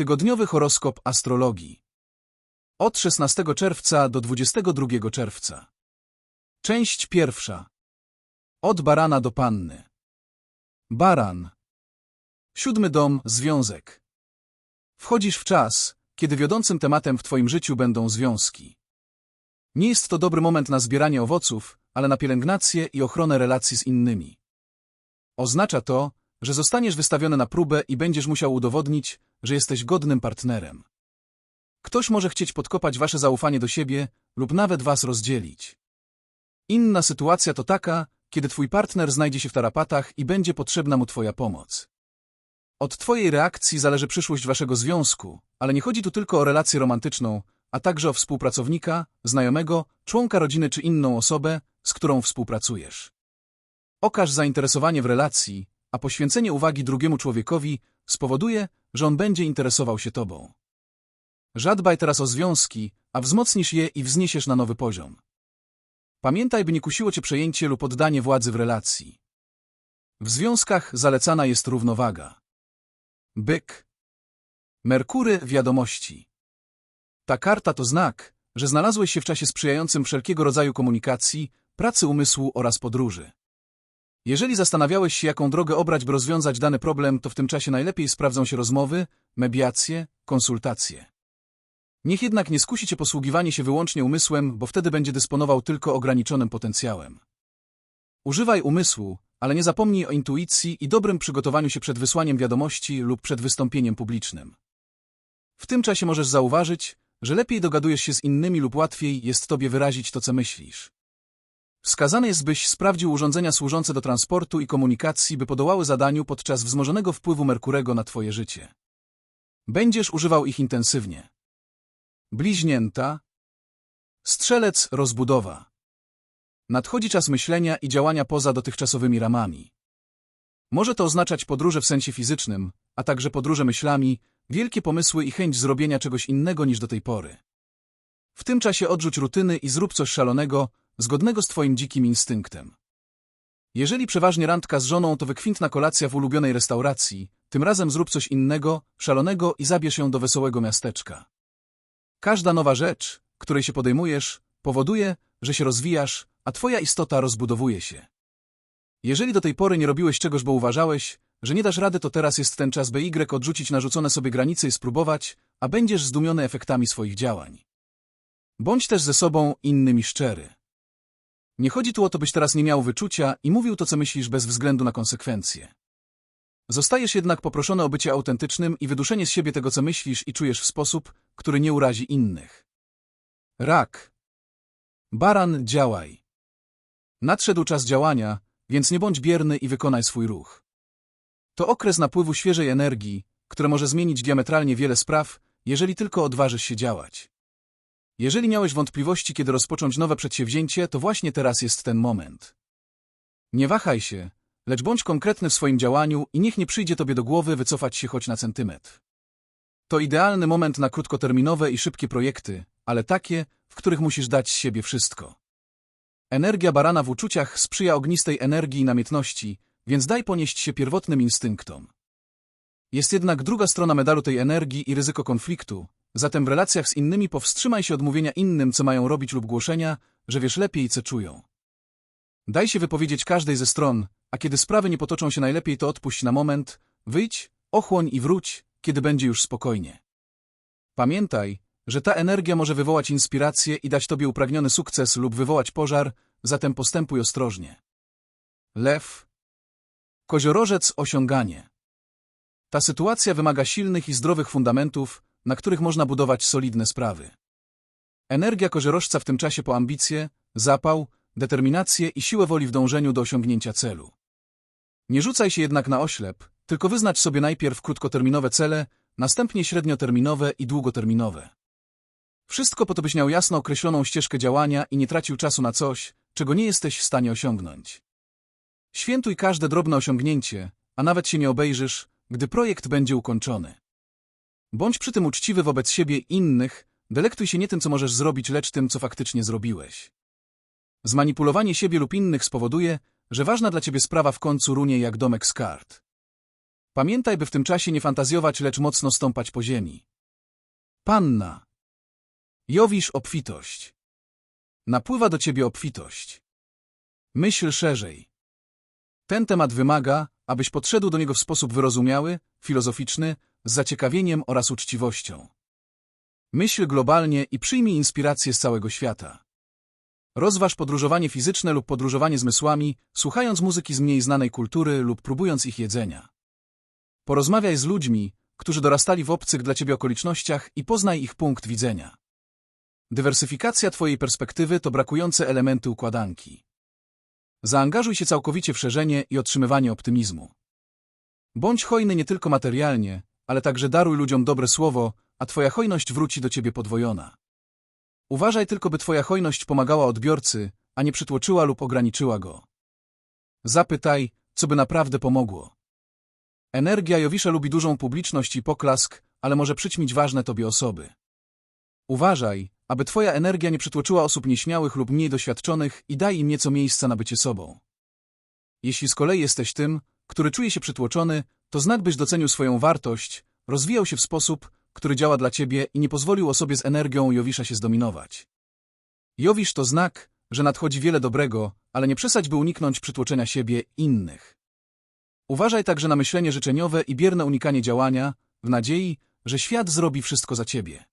Tygodniowy horoskop astrologii. Od 16 czerwca do 22 czerwca. Część pierwsza. Od barana do panny. Baran. Siódmy dom, związek. Wchodzisz w czas, kiedy wiodącym tematem w twoim życiu będą związki. Nie jest to dobry moment na zbieranie owoców, ale na pielęgnację i ochronę relacji z innymi. Oznacza to, że zostaniesz wystawiony na próbę i będziesz musiał udowodnić, że jesteś godnym partnerem. Ktoś może chcieć podkopać wasze zaufanie do siebie lub nawet was rozdzielić. Inna sytuacja to taka, kiedy twój partner znajdzie się w tarapatach i będzie potrzebna mu twoja pomoc. Od twojej reakcji zależy przyszłość waszego związku, ale nie chodzi tu tylko o relację romantyczną, a także o współpracownika, znajomego, członka rodziny czy inną osobę, z którą współpracujesz. Okaż zainteresowanie w relacji, a poświęcenie uwagi drugiemu człowiekowi spowoduje, że on będzie interesował się tobą. Żadbaj teraz o związki, a wzmocnisz je i wzniesiesz na nowy poziom. Pamiętaj, by nie kusiło cię przejęcie lub oddanie władzy w relacji. W związkach zalecana jest równowaga. Byk. Merkury wiadomości. Ta karta to znak, że znalazłeś się w czasie sprzyjającym wszelkiego rodzaju komunikacji, pracy umysłu oraz podróży. Jeżeli zastanawiałeś się, jaką drogę obrać, by rozwiązać dany problem, to w tym czasie najlepiej sprawdzą się rozmowy, mediacje, konsultacje. Niech jednak nie skusi cię posługiwanie się wyłącznie umysłem, bo wtedy będzie dysponował tylko ograniczonym potencjałem. Używaj umysłu, ale nie zapomnij o intuicji i dobrym przygotowaniu się przed wysłaniem wiadomości lub przed wystąpieniem publicznym. W tym czasie możesz zauważyć, że lepiej dogadujesz się z innymi lub łatwiej jest tobie wyrazić to, co myślisz. Wskazane jest, byś sprawdził urządzenia służące do transportu i komunikacji, by podołały zadaniu podczas wzmożonego wpływu Merkurego na twoje życie. Będziesz używał ich intensywnie. Bliźnięta. Strzelec rozbudowa. Nadchodzi czas myślenia i działania poza dotychczasowymi ramami. Może to oznaczać podróże w sensie fizycznym, a także podróże myślami, wielkie pomysły i chęć zrobienia czegoś innego niż do tej pory. W tym czasie odrzuć rutyny i zrób coś szalonego, zgodnego z twoim dzikim instynktem. Jeżeli przeważnie randka z żoną to wykwintna kolacja w ulubionej restauracji, tym razem zrób coś innego, szalonego i zabierz ją do wesołego miasteczka. Każda nowa rzecz, której się podejmujesz, powoduje, że się rozwijasz, a twoja istota rozbudowuje się. Jeżeli do tej pory nie robiłeś czegoś, bo uważałeś, że nie dasz rady, to teraz jest ten czas, by Y odrzucić narzucone sobie granice i spróbować, a będziesz zdumiony efektami swoich działań. Bądź też ze sobą innymi szczery. Nie chodzi tu o to, byś teraz nie miał wyczucia i mówił to, co myślisz bez względu na konsekwencje. Zostajesz jednak poproszony o bycie autentycznym i wyduszenie z siebie tego, co myślisz i czujesz w sposób, który nie urazi innych. Rak. Baran, działaj. Nadszedł czas działania, więc nie bądź bierny i wykonaj swój ruch. To okres napływu świeżej energii, które może zmienić diametralnie wiele spraw, jeżeli tylko odważysz się działać. Jeżeli miałeś wątpliwości, kiedy rozpocząć nowe przedsięwzięcie, to właśnie teraz jest ten moment. Nie wahaj się, lecz bądź konkretny w swoim działaniu i niech nie przyjdzie tobie do głowy wycofać się choć na centymetr. To idealny moment na krótkoterminowe i szybkie projekty, ale takie, w których musisz dać z siebie wszystko. Energia barana w uczuciach sprzyja ognistej energii i namiętności, więc daj ponieść się pierwotnym instynktom. Jest jednak druga strona medalu tej energii i ryzyko konfliktu, zatem w relacjach z innymi powstrzymaj się od mówienia innym, co mają robić lub głoszenia, że wiesz lepiej, co czują. Daj się wypowiedzieć każdej ze stron, a kiedy sprawy nie potoczą się najlepiej, to odpuść na moment, wyjdź, ochłoń i wróć, kiedy będzie już spokojnie. Pamiętaj, że ta energia może wywołać inspirację i dać tobie upragniony sukces lub wywołać pożar, zatem postępuj ostrożnie. Lew. Koziorożec osiąganie. Ta sytuacja wymaga silnych i zdrowych fundamentów, na których można budować solidne sprawy. Energia koziorożca w tym czasie po ambicje, zapał, determinację i siłę woli w dążeniu do osiągnięcia celu. Nie rzucaj się jednak na oślep, tylko wyznacz sobie najpierw krótkoterminowe cele, następnie średnioterminowe i długoterminowe. Wszystko po to, byś miał jasno określoną ścieżkę działania i nie tracił czasu na coś, czego nie jesteś w stanie osiągnąć. Świętuj każde drobne osiągnięcie, a nawet się nie obejrzysz, gdy projekt będzie ukończony. Bądź przy tym uczciwy wobec siebie innych, delektuj się nie tym, co możesz zrobić, lecz tym, co faktycznie zrobiłeś. Zmanipulowanie siebie lub innych spowoduje, że ważna dla ciebie sprawa w końcu runie jak domek z kart. Pamiętaj, by w tym czasie nie fantazjować, lecz mocno stąpać po ziemi. Panna. Jowisz obfitość. Napływa do ciebie obfitość. Myśl szerzej. Ten temat wymaga, abyś podszedł do niego w sposób wyrozumiały, filozoficzny, z zaciekawieniem oraz uczciwością. Myśl globalnie i przyjmij inspirację z całego świata. Rozważ podróżowanie fizyczne lub podróżowanie zmysłami, słuchając muzyki z mniej znanej kultury lub próbując ich jedzenia. Porozmawiaj z ludźmi, którzy dorastali w obcych dla ciebie okolicznościach i poznaj ich punkt widzenia. Dywersyfikacja twojej perspektywy to brakujące elementy układanki. Zaangażuj się całkowicie w szerzenie i otrzymywanie optymizmu. Bądź hojny nie tylko materialnie, ale także daruj ludziom dobre słowo, a twoja hojność wróci do ciebie podwojona. Uważaj tylko, by twoja hojność pomagała odbiorcy, a nie przytłoczyła lub ograniczyła go. Zapytaj, co by naprawdę pomogło. Energia Jowisza lubi dużą publiczność i poklask, ale może przyćmić ważne tobie osoby. Uważaj, aby twoja energia nie przytłoczyła osób nieśmiałych lub mniej doświadczonych i daj im nieco miejsca na bycie sobą. Jeśli z kolei jesteś tym, który czuje się przytłoczony, to znak byś docenił swoją wartość, rozwijał się w sposób, który działa dla ciebie i nie pozwolił osobie z energią Jowisza się zdominować. Jowisz to znak, że nadchodzi wiele dobrego, ale nie przesadź, by uniknąć przytłoczenia siebie innych. Uważaj także na myślenie życzeniowe i bierne unikanie działania, w nadziei, że świat zrobi wszystko za ciebie.